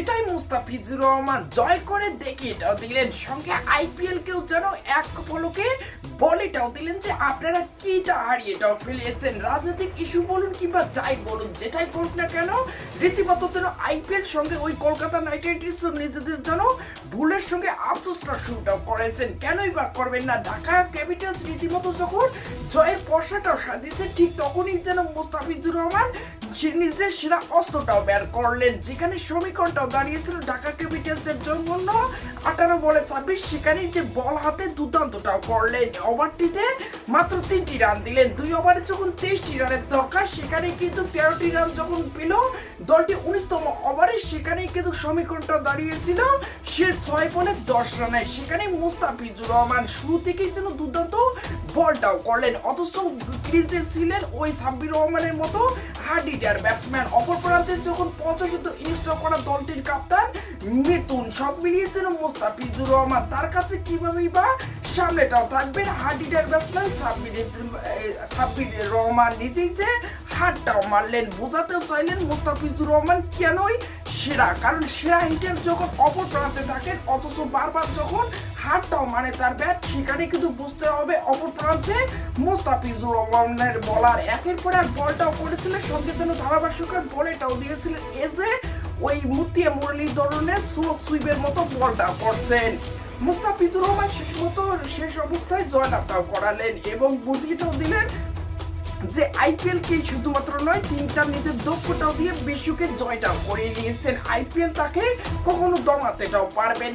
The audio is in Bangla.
এটাই মুস্তাফিজুর রহমান। জয় করে দেখি, এটাও দিলেন সঙ্গে আইপিএল কেও যেন এক পলকে বলিটাও দিলেন যে আপনারা কিটা হারিয়েটাও ফেলিয়েছেন। রাজনৈতিক ইস্যু বলুন কিংবা যাই বলুন, যেটাই করুক না কেন, রীতিমতো যেন আইপিএল সঙ্গে ওই কলকাতা নাইট রাইডার্স নিজেদের যেন ভুলের সঙ্গে আফসোসটা শুরুটাও করেছেন। কেনই বা করবেন না? ঢাকা ক্যাপিটালস রীতিমতো যখন জয়ের পর্সাটাও সাজিয়েছে, ঠিক তখনই যেন মুস্তাফিজুর রহমান নিজের সেরা অস্ত্রটাও বের করলেন, যেখানে সমীকরণটাও দাঁড়িয়েছিল ঢাকা ক্যাপিটালসের জন্য আঠারো বলে ছাব্বিশ, সেখানে যে বল হাতে দুর্দান্তটাও করলেন। ওভারটিতে মাত্র তিনটি রান দিলেন। দুই ওভারে যখন তেইশটি রানের দরকার সেখানে কিন্তু তেরোটি রান যখন পেল, দলটি উনিশতম ওভারে সেখানেই কিন্তু সমীকরণটা দাঁড়িয়েছিল। সে ছয় বলে দশ রানে। সেখানে মুস্তাফিজুর রহমান শুরু থেকেই যেন দুর্দান্ত বলটাও করলেন। অথচ ক্রিজে ছিলেন, ওই সাব্বির রহমানের মতো হার্ড হিটার ব্যাটসম্যান। অপর প্রান্তে যখন পঞ্চাশত ইনস্টল করা দলটির কাপ্তান মিতুন সব মিলিয়ে যেন মুস্তাফিজুর রহমান। তার কাছে কিভাবেই বা সামনেটাও থাকবেন hard hitter batsman Sabbir Rahman নিজেই যে হাতটাও মারলেন, বোঝাতেও চাইলেন মুস্তাফিজুর রহমান কেনই সেরা, কারণ সেরা হিটার যখন অপর প্রান্তে থাকেন, অথচ বারবার যখন হাতটাও মানে তার ব্যাট, সেখানে কিন্তু বুঝতে হবে অপর প্রান্তে মুস্তাফিজুর রহমানের বলার, একের পর এক বলটাও করেছিলেন সঙ্গে যেন ধারাভাষ্যকার বলেটাও দিয়েছিলেন এজে ওই মুতিয়া মুরলী ধরনের সুইপের মতো বলটা করছেন। মুস্তাফিজুর রহমান শেষ মতো শেষ অবস্থায় জয়লাভটাও করালেন এবং বুঝিটাও দিলেন যে আইপিএল কে শুধুমাত্র নয় তিনি তার নিজের দক্ষতাও দিয়ে বিশ্বকে জয়টাও করিয়ে নিয়েছেন। আইপিএল তাকে কখনো দমাতেটাও পারবেন